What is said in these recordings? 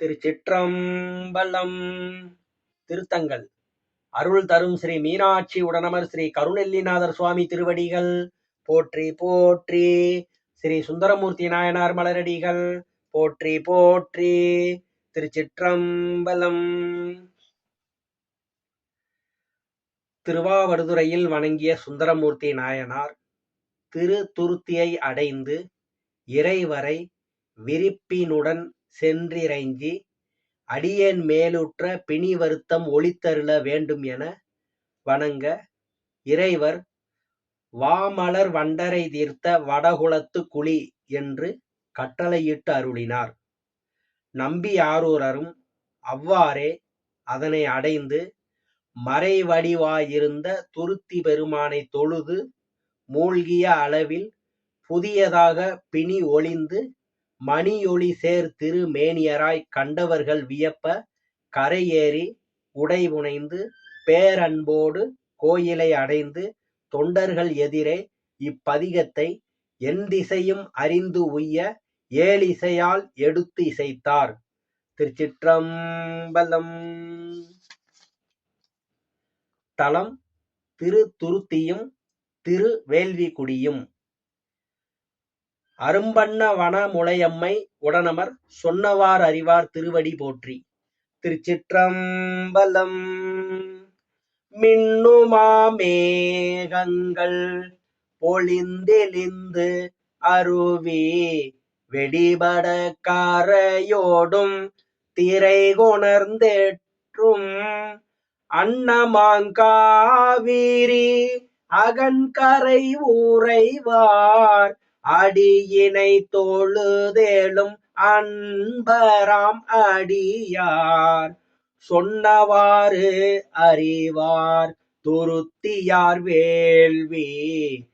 திருச்சிற்றம்பலம். திருத்தங்கள். அருள் தரும் ஸ்ரீ மீனாட்சி உடனமர் ஸ்ரீ கருணெல்லிநாதர் சுவாமி திருவடிகள். போற்றி போற்றி. ஸ்ரீ சுந்தரமூர்த்தி நாயனார் மலரடிகள். போற்றி போற்றி. திருச்சிற்றம்பலம். திருவாவடுதுறையில் வணங்கிய சுந்தரமூர்த்தி நாயனார் திரு துருத்தியை அடைந்து இறைவரை விரிப்பினுடன் சென்றிறைஞ்சி அடியேன் மேலுற்ற பிணி வருத்தம் ஒளித்தருள வேண்டும் என வணங்க இறைவர் வாமலர் வண்டரை தீர்த்த வடகுலத்து குழி என்று கட்டளையிட்டு அருளினார். நம்பி ஆரூரரும் அவ்வாறே அதனை அடைந்து மறைவடிவாயிருந்த துருத்தி பெருமானை தொழுது மூழ்கிய அளவில் புதியதாக பிணி ஒளிந்து மணியொளி சேர் திரு மேனியராய் கண்டவர்கள் வியப்ப கரையேறி உடைபுனைந்து பேரன்போடு கோயிலை அடைந்து தொண்டர்கள் எதிரே இப்பதிகத்தை என் திசையும் அறிந்து உய்ய ஏழிசையால் எடுத்து இசைத்தார். திருச்சிற்றம்பலம் தலம் திரு துருத்தியும் திரு வேள்விக்குடியும் அரும்பண்ண வனமுலையம்மை உடனமர் சொன்னவார் அறிவார் திருவடி போற்றி. திருச்சிற்றம்பலம் மின்னுமாமேகங்கள் பொழிந்தெளிந்து அருவி வெடிபட கரையோடும் திரை கொணர்ந்தேற்றும் அன்னமாங்காவிரி அகன்கரை ஊரைவார் அடியினை தொழுதேளும் அன்பராம் அடியார். சொன்னவாறு அறிவார் துருத்தியார் வேள்வி.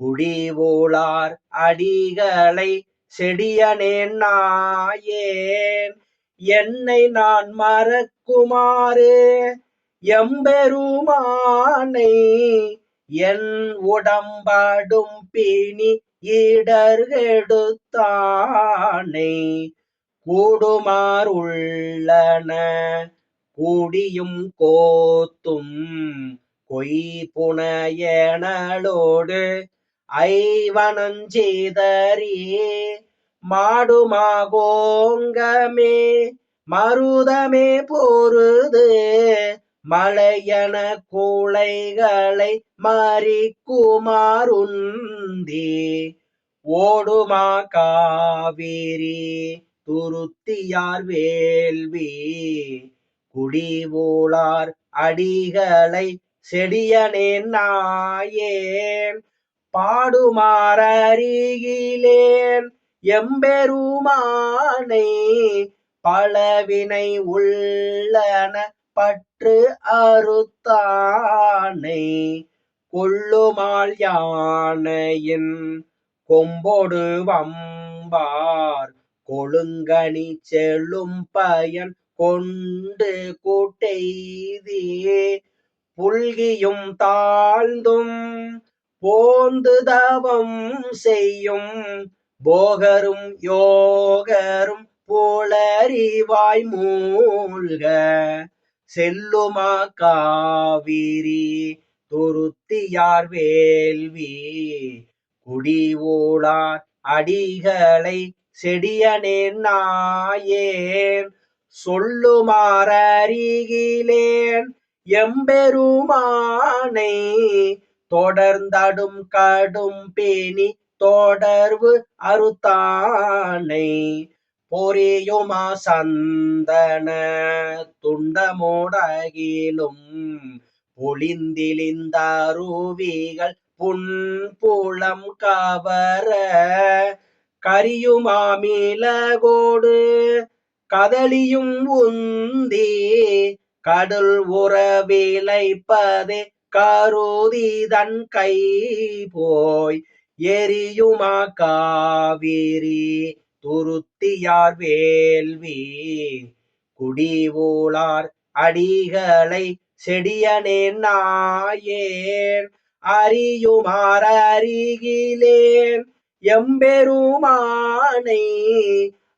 குடிவோளார் அடிகளை செடியனேன் நாயேன். என்னை நான் மறக்குமாறு எம்பெருமானை. என் உடம்படும் பிணி இடர்கெடுத்தானை கூடுமாறுள்ளன கூடியும் கோத்தும் கொய்புனையனளோடு ஐவனஞ்செய்தறி மாடுமாகோங்கமே மருதமே பொருது. மலையன கூளைகளை மறிக்குமாறுந்தி ஓடுமா காவேரி துருத்தியார் வேள்வி. குடிவோளார் அடிகளை செடியனே நாயேன். பாடுமாறிகிலேன் எம்பெருமானை பலவினை உள்ளன பற்று அறுத்தானை கொள்ளுமாள் யானையின் கொம்போடு வம்பார் கொழுங்கனி செல்லும் பயன் கொண்டு கூட்டெய்தியே புல்கியும் தாழ்ந்தும் போந்து தவம் செய்யும் போகரும் யோகரும் புலறிவாய் மூழ்க. செல்லுமா காவிரி துருத்தியார் வேள்வி. குடிவோளார் அடிகளை செடியனேன் நாயேன். சொல்லுமாறிகிலேன் எம்பெருமானை. தொடர்ந்தடும் கடும் பேணி தொடர்பு அறுத்தானை பொரியுமா சந்தன துண்டமோடகிலும் பொழிந்திலிந்தருவிகள் புன்புலம் கவர. கரியுமாமிலகோடு கதலியும் உந்தி கடல் உறவிலைப்பதே கருதிதன் கை போய் எரியுமா காவிரி. துருத்தியார் வேள்வி? குடிவோளார் அடிகளை செடியனே நாயேன். அறியுமாற அருகிலேன். எம்பெருமானை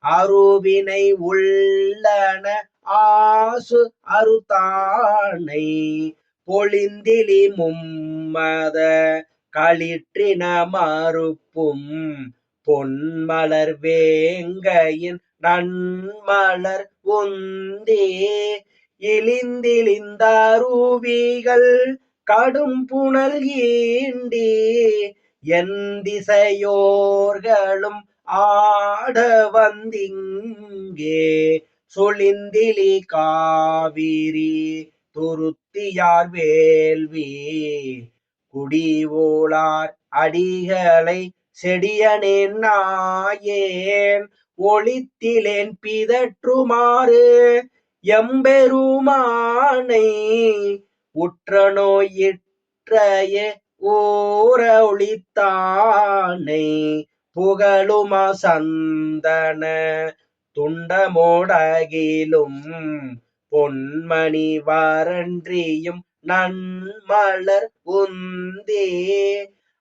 அருவினை உள்ளன ஆசு அருத்தானை. பொழிந்திலி மும்மத களிற்றின மறுப்பும் பொன்மலர் வேங்கையின் நன்மலர் உந்தே. இழிந்திழிந்தருவிகள் கடும் புனல் ஈண்டி. என் திசையோர்களும் ஆட வந்திங்கே. சொலிந்திலி காவிரி துருத்தியார் வேள்வி. குடிவோளார் அடிகளை செடியனேன் நாயேன் ஒளித்திலேன் பிதற்றுமாறு எம்பெருமானை உற்ற நோயிற்றைய ஊர ஒளித்தானை புகழுமா சந்தன துண்டமோடகிலும் பொன்மணி வரன்றியும் நன்மலர் உந்தே.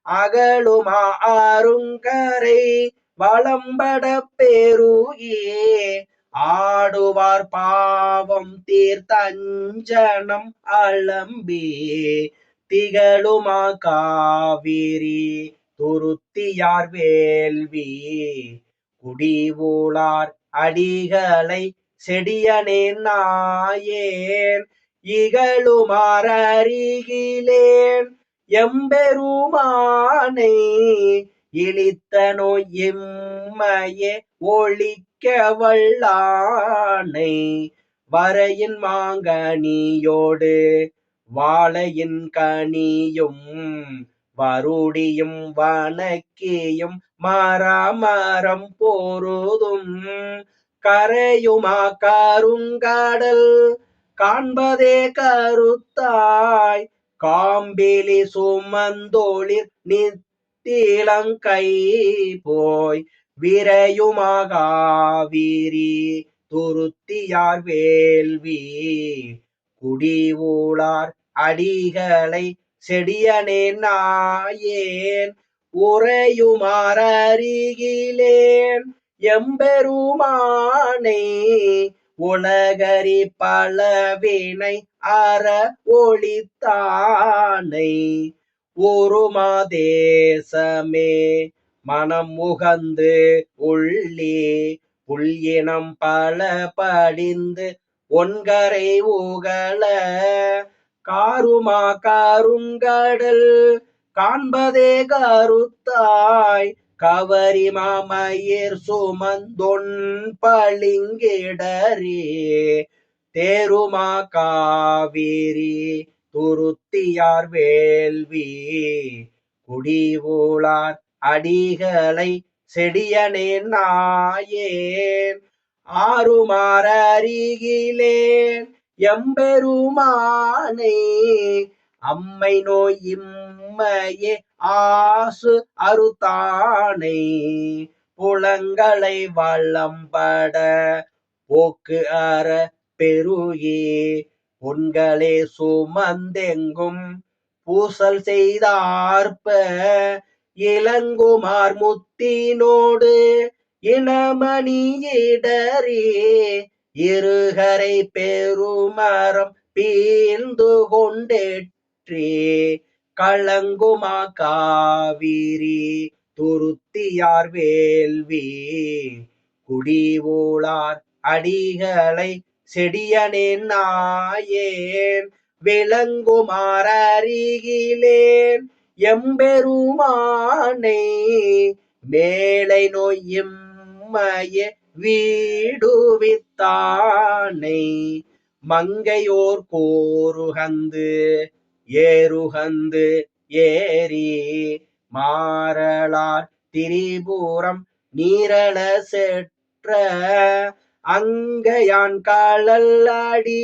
அகழுமா ஆருங்கரை வளம்பட பெருகியே ஆடுவார் பாவம் தீர்த்தஞ்சனம் அளம்பே திகழுமா காவிரி துருத்தியார் வேள்வி. குடிவூளார் அடிகளை செடியனே நாயேன். இகழுமாறருகிலேன். எம்பெருமானை இழித்த நோய் எம்மையே ஒழிக்க வல்லானை வரையின் மாங்கனியோடு வாழையின் கனியும் வருடியும் வனக்கியும் மரமரம் போருதும் கரையுமா கருங்கடல் காண்பதே கருத்தாய் காம்பிலி சுமந்தோளிர் நித்திலங்கை போய் விரையுமாகாவிரி துருத்தியார் வேள்வி? குடிவூளார் அடிகளை செடியனே நாயேன் உறையுமாறருகிலேன் எம்பெருமானை உலகரி பலவினை அற ஒளித்தானை. உருமாதேசமே மனம் உகந்து உள்ளே புல்லினம் பல படிந்து ஒன்கரை உகல காருமா காருங்கடல் காண்பதே கருத்தாய். கவரி மாமையர் சுமந்தொன் பளிங்கிடரே தேருமா காவிரி துருத்தியார் வேள்வி குடிவூளார் அடிகளை செடியனே நாயேன் ஆறுமாறருகிலேன் எம்பெருமானே அம்மை நோய் இம்மையே ஆசு அறுத்தானை புலங்களை வள்ளம்பட போக்கு அற பெருகி பொன்களே சுமந்தெங்கும் பூசல் செய்தார்ப்ப இளங்குமார் முத்தினோடு இனமணியிடரே இருகரை பெருமரம் பீந்து கொண்டேற்றே களங்குமா காவிரி துருத்தியார் வேள்வி குடிவோளார் அடிகளை செடியனேன் நாயேன் விளங்குமாறருகிலேன் எம்பெருமானை மேலை நோய் வீடுவித்தானை மங்கையோர் கோருகந்து ஏறுகந்து ஏரி மாறலார் திரிபுரம் நீரள செற்ற அங்கையான் காலல்லாடி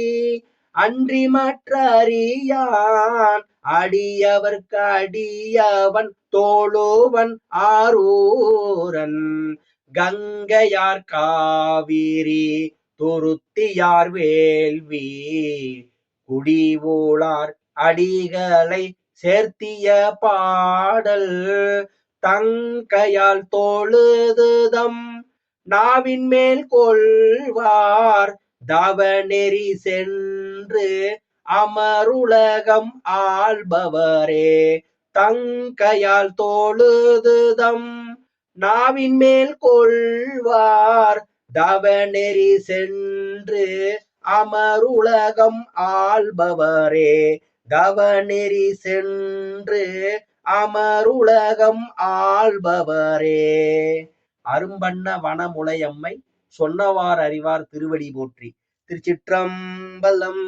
அன்றி மற்ற அறியான் அடியவர்க்கு அடியவன் தோளுவன் ஆரூரன் கங்கையார் காவிரி துருத்தியார் வேள்வி குடிவோளார் அடிகளை சேர்த்திய பாடல் தங்கையால் தொழுதுதம். நாவின் மேல் கொள்வார் தவநெறி சென்று அமருலகம் ஆள்பவரே. தங்கையால் தோழுதுதம். நாவின் மேல் கொள்வார் தவநெறி சென்று அமருலகம் ஆள்பவரே. தவநெறி சென்று அமருலகம் ஆள்பவரே. அரும்பண்ண வனமுலையம்மை சொன்னவார் அறிவார் திருவடி போற்றி. திருச்சிற்றம்பலம்